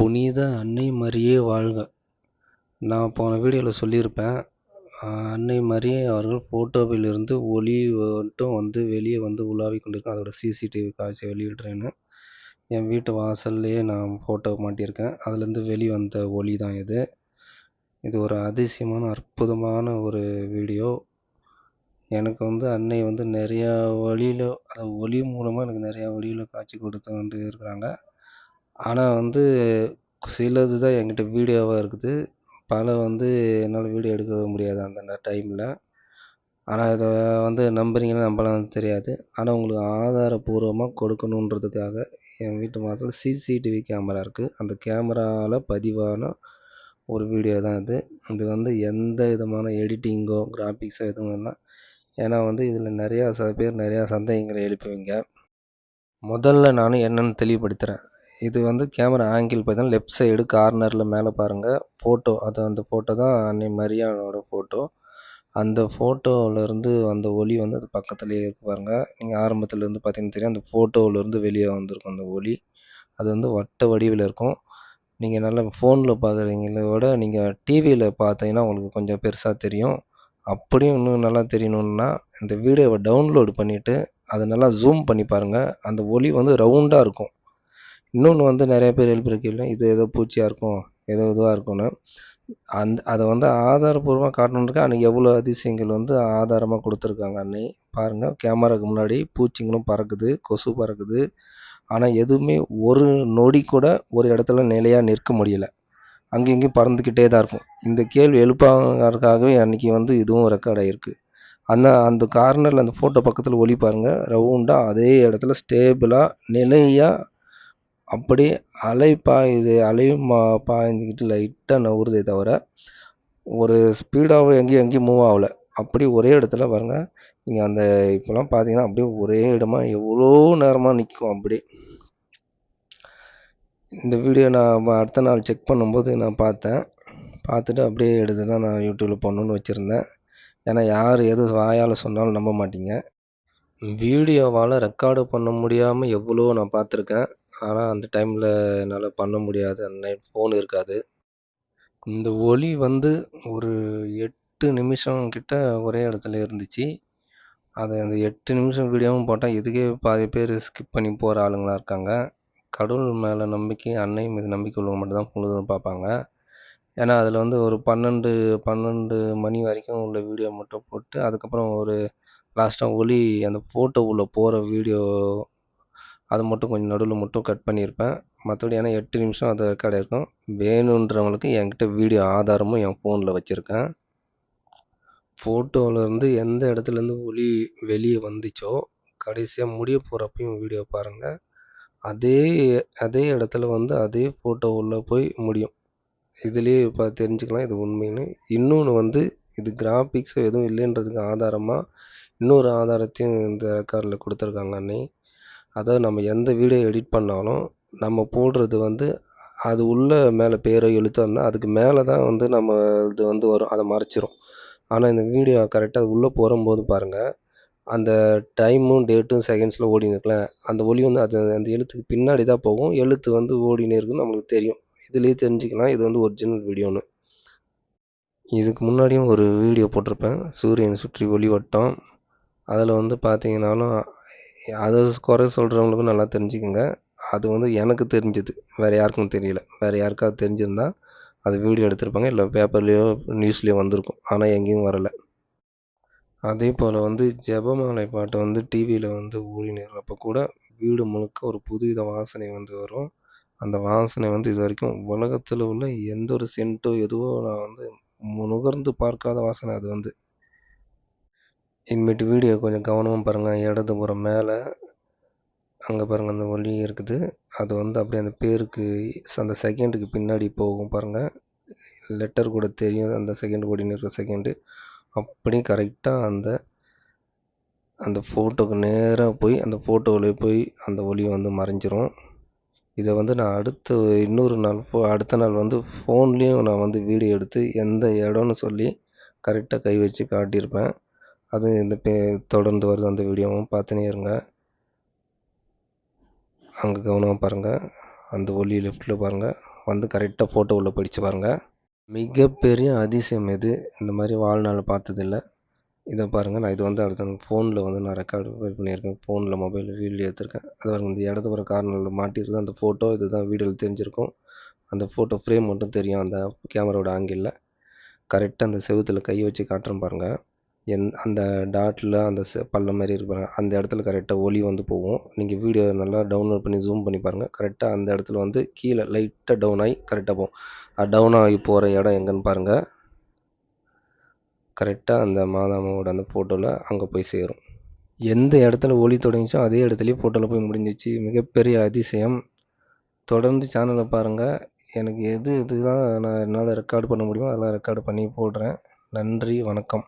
புனித அன்னை மரியே வாழ்க. நான் போன வீடியோவில் சொல்லியிருப்பேன். அன்னை மரியை அவர்கள் போட்டோவிலிருந்து ஒளி மட்டும் வந்து வெளியே வந்து உலாவி கொண்டிருக்கும் அதோட சிசிடிவி காட்சி வெளியிடுறேன்னு. என் வீட்டு வாசல்லையே நான் ஃபோட்டோ மாட்டியிருக்கேன். அதுலேருந்து வெளியே வந்த ஒளி தான் இது. இது ஒரு அதிசயமான அற்புதமான ஒரு வீடியோ. எனக்கு வந்து அன்னை வந்து நிறையா வழியில் அந்த ஒளி மூலமாக எனக்கு நிறையா வழியில் காட்சி கொடுத்து வந்து இருக்கிறாங்க. ஆனால் வந்து சிலது தான் என்கிட்ட வீடியோவாக இருக்குது. பல வந்து என்னால் வீடியோ எடுக்கவே முடியாது அந்த டைமில். ஆனால் இதை வந்து நம்புறீங்களா நம்பலாம் தெரியாது. ஆனால் உங்களுக்கு ஆதாரப்பூர்வமாக கொடுக்கணுன்றதுக்காக என் வீட்டு வாசலில் சிசிடிவி கேமரா இருக்குது அந்த கேமராவில் பதிவான ஒரு வீடியோ தான் இது. இது வந்து எந்த விதமான எடிட்டிங்கோ கிராஃபிக்ஸோ எதுவும் இல்லை. ஏன்னா வந்து இதில் நிறையா சில பேர் நிறையா சந்தேகங்களை எழுப்புவீங்க. முதல்ல நான் என்னென்னு தெளிவுபடுத்துகிறேன் இது வந்து கேமரா ஆங்கிள் பார்த்தீங்கன்னா லெஃப்ட் சைடு கார்னரில் மேலே பாருங்கள் ஃபோட்டோ அது அந்த ஃபோட்டோ தான் அன்னை மரியானோட ஃபோட்டோ அந்த ஃபோட்டோவிலேருந்து அந்த ஒளி வந்து அது பக்கத்துலேயே இருக்கு பாருங்கள் நீங்கள் ஆரம்பத்தில் இருந்து பார்த்தீங்கன்னா தெரியும் அந்த ஃபோட்டோவிலேருந்து வெளியே வந்திருக்கும் அந்த ஒளி அது வந்து வட்ட வடிவில் இருக்கும். நீங்கள் நல்லா ஃபோனில் பார்க்குறீங்கள விட நீங்கள் டிவியில் பார்த்தீங்கன்னா உங்களுக்கு கொஞ்சம் பெருசாக தெரியும். அப்படியும் இன்னும் நல்லா தெரியணுன்னா இந்த வீடியோவை டவுன்லோடு பண்ணிவிட்டு அதை நல்லா ஜூம் பண்ணி பாருங்கள் அந்த ஒளி வந்து ரவுண்டாக இருக்கும். இன்னொன்று வந்து நிறைய பேர் எழுப்புற இது ஏதோ பூச்சியாக இருக்கும் ஏதோ இதுவாக இருக்கும்னு. அந்த அதை வந்து ஆதாரபூர்வமாக காட்டணுன்றதுக்கு அன்றைக்கி எவ்வளோ அதிசயங்கள் வந்து ஆதாரமாக கொடுத்துருக்காங்க அன்னை. பாருங்கள் கேமராவுக்கு முன்னாடி பூச்சிங்களும் பறக்குது கொசு பறக்குது. ஆனால் எதுவுமே ஒரு நொடி கூட ஒரு இடத்துல நிலையாக நிற்க முடியல. அங்கேயும் இங்கேயும் பறந்துக்கிட்டே தான் இருக்கும். இந்த கேள்வி எழுப்பாங்கிறதுக்காகவே அன்றைக்கி வந்து இதுவும் ரெக்கார்ட் ஆகிருக்கு அந்த அந்த கார்னரில் அந்த ஃபோட்டோ பக்கத்தில் ஒளி பாருங்கள் ரவுண்டாக அதே இடத்துல ஸ்டேபிளாக நிலையாக அப்படியே அலை பாயுது அலை மா பாய்ந்துக்கிட்டு லைட்டாக நவுறுதே தவிர ஒரு ஸ்பீடாகவும் எங்கேயும் எங்கேயும் மூவ் ஆகலை. அப்படி ஒரே இடத்துல பாருங்கள் நீங்கள் அந்த இப்போலாம் பார்த்தீங்கன்னா அப்படியே ஒரே இடமா எவ்வளோ நேரமாக நிற்கும் அப்படியே இந்த வீடியோ நான் அடுத்த நாள் செக் பண்ணும்போது நான் பார்த்தேன். பார்த்துட்டு அப்படியே எடுத்து தான் நான் யூடியூப்பில் போடணுன்னு வச்சுருந்தேன். ஏன்னா யார் எது வாயால் சொன்னாலும் நம்ப மாட்டீங்க. வீடியோவால் ரெக்கார்டு பண்ண முடியாமல் எவ்வளோ நான் பார்த்துருக்கேன். ஆனால் அந்த டைமில் என்னால் பண்ண முடியாது. அந்த நைட் ஃபோன் இருக்காது. இந்த ஒலி வந்து ஒரு எட்டு நிமிஷம் கிட்ட ஒரே இடத்துல இருந்துச்சு. அது அந்த எட்டு நிமிஷம் வீடியோவும் போட்டால் இதுக்கே பாதி பேர் ஸ்கிப் பண்ணி போகிற ஆளுங்களாக இருக்காங்க. கடவுள் மேலே நம்பிக்கை அன்னை மீது நம்பிக்கை உள்ளவங்க மட்டும்தான் முழுதும் பார்ப்பாங்க. ஏன்னா அதில் வந்து ஒரு பன்னெண்டு பன்னெண்டு மணி வரைக்கும் உள்ள வீடியோ மட்டும் போட்டு அதுக்கப்புறம் ஒரு லாஸ்ட்டாக ஒலி அந்த ஃபோட்டோ உள்ளே போகிற வீடியோ அது மட்டும் கொஞ்சம் நடுவில் மட்டும் கட் பண்ணியிருப்பேன். மற்றபடி ஆனால் எட்டு நிமிஷம் அது ரெக்கார்ட் இருக்கும் வேணுன்றவங்களுக்கு என்கிட்ட வீடியோ ஆதாரமும் என் ஃபோனில் வச்சுருக்கேன். ஃபோட்டோவிலேருந்து எந்த இடத்துலேருந்து ஒளி வெளியே வந்துச்சோ கடைசியாக முடிய போகிறப்பையும் வீடியோ பாருங்கள் அதே அதே இடத்துல வந்து அதே ஃபோட்டோ உள்ளே போய் முடியும். இதுலேயே இப்போ தெரிஞ்சுக்கலாம் இது உண்மைன்னு. இன்னொன்று வந்து இது கிராஃபிக்ஸோ எதுவும் இல்லைன்றதுக்கு ஆதாரமாக இன்னொரு ஆதாரத்தையும் இந்த ரெக்கார்டில் கொடுத்துருக்காங்க அன்னை அதாவது நம்ம எந்த வீடியோ எடிட் பண்ணாலும் நம்ம போடுறது வந்து அது உள்ள மேலே பேரோ எழுத்தோ இருந்தால் அதுக்கு மேலே தான் வந்து நம்ம இது வந்து வரும். அதை மறைச்சிரும். ஆனால் இந்த வீடியோ கரெக்டாக உள்ளே போகும்போது பாருங்கள் அந்த டைமும் டேட்டும் செகண்ட்ஸில் ஓடின்னு இருக்குல்ல அந்த ஒலி வந்து அது அந்த எழுத்துக்கு பின்னாடி தான் போகும். எழுத்து வந்து ஓடினே இருக்குன்னு நம்மளுக்கு தெரியும். இதுலேயே தெரிஞ்சுக்கலாம். இது வந்து ஒரிஜினல் வீடியோன்னு இதுக்கு முன்னாடியும் ஒரு வீடியோ போட்டிருப்பேன். சூரியனை சுற்றி ஒளிவட்டம் அதில் வந்து பார்த்தீங்கன்னாலும் அதை குறை சொல்கிறவங்களுக்கும் நல்லா தெரிஞ்சுக்கோங்க. அது வந்து எனக்கு தெரிஞ்சது. வேறு யாருக்கும் தெரியல. வேறு யாருக்காவது தெரிஞ்சிருந்தா அது வீடியோ எடுத்திருப்பாங்க. இல்லை பேப்பர்லேயோ நியூஸ்லேயோ வந்திருக்கும். ஆனால் எங்கேயும் வரலை. அதே போல் வந்து ஜெபமாலை பாட்டு வந்து டிவியில் வந்து ஓடினப்போ கூட வீடு முழுக்க ஒரு புதுவித வாசனை வந்து வரும். அந்த வாசனை வந்து இது வரைக்கும் உலகத்தில் உள்ள எந்த ஒரு சென்ட்டோ எதுவோ நான் வந்து நுகர்ந்து பார்க்காத வாசனை அது வந்து. இனிமேட்டு வீடியோ கொஞ்சம் கவனமாக பாருங்கள் இடதுபுறம் மேலே அங்கே பாருங்கள் அந்த ஒளி இருக்குது. அது வந்து அப்படியே அந்த பேருக்கு அந்த செகண்டுக்கு பின்னாடி போகும் பாருங்கள் லெட்டர் கூட தெரியும். அந்த செகண்ட் ஓடின்னு இருக்கிற செகண்டு அப்படியே கரெக்டாக அந்த அந்த ஃபோட்டோக்கு நேராக போய் அந்த ஃபோட்டோவில் போய் அந்த ஒளி வந்து மறைஞ்சிரும். இதை வந்து நான் அடுத்த இன்னொரு நாள் ஃபோ அடுத்த நாள் வந்து ஃபோன்லேயும் நான் வந்து வீடியோ எடுத்து எந்த இடம்னு சொல்லி கரெக்டாக கை வச்சு காட்டியிருப்பேன். அது இந்த பே தொடர்ந்து வருது அந்த வீடியோவும் பார்த்துனே இருங்க. அங்கே கவனமாக பாருங்கள் அந்த ஒலி லெஃப்ட்டில் பாருங்கள் வந்து கரெக்டாக ஃபோட்டோ உள்ளே படித்து பாருங்கள் மிகப்பெரிய அதிசயம் எது இந்த மாதிரி வாழ்நாள் பார்த்ததில்ல. இதை பாருங்கள் நான் இது வந்து அடுத்த ஃபோனில் வந்து நான் ரெக்கார்டு பண்ணியிருக்கேன். ஃபோனில் மொபைல் வீடியோ எடுத்திருக்கேன். அது பாருங்க. இந்த இடதுபுற கார்னரில் மாட்டியிருக்குது அந்த ஃபோட்டோ இதுதான் வீடியோவில் தெரிஞ்சிருக்கும். அந்த ஃபோட்டோ ஃப்ரேம் மட்டும் தெரியும். அந்த கேமராவோட ஆங்கிளில் கரெக்டாக அந்த செவுத்தில் கை வச்சு காட்டுறேன் பாருங்கள் என் அந்த டாட்டில் அந்த ச பள்ளம் மாதிரி இருப்பாங்க அந்த இடத்துல கரெக்டாக ஒளி வந்து போகும். நீங்கள் வீடியோ நல்லா டவுன்லோட் பண்ணி ஜூம் பண்ணி பாருங்கள் கரெக்டாக அந்த இடத்துல வந்து கீழே லைட்டாக டவுன் ஆகி கரெக்டாக போகும். அது டவுன் ஆகி போகிற இடம் எங்கன்னு பாருங்கள் கரெக்டாக அந்த மாதாமாவோட அந்த ஃபோட்டோவில் அங்கே போய் சேரும். எந்த இடத்துல ஒளி தொடங்கிச்சோ அதே இடத்துலையே ஃபோட்டோவில் போய் முடிஞ்சிச்சு. மிகப்பெரிய அதிசயம். தொடர்ந்து சேனலை பாருங்கள் எனக்கு எது இதுதான் நான் என்னால் ரெக்கார்டு பண்ண முடியுமோ அதெல்லாம் ரெக்கார்டு பண்ணி போடுறேன். நன்றி வணக்கம்.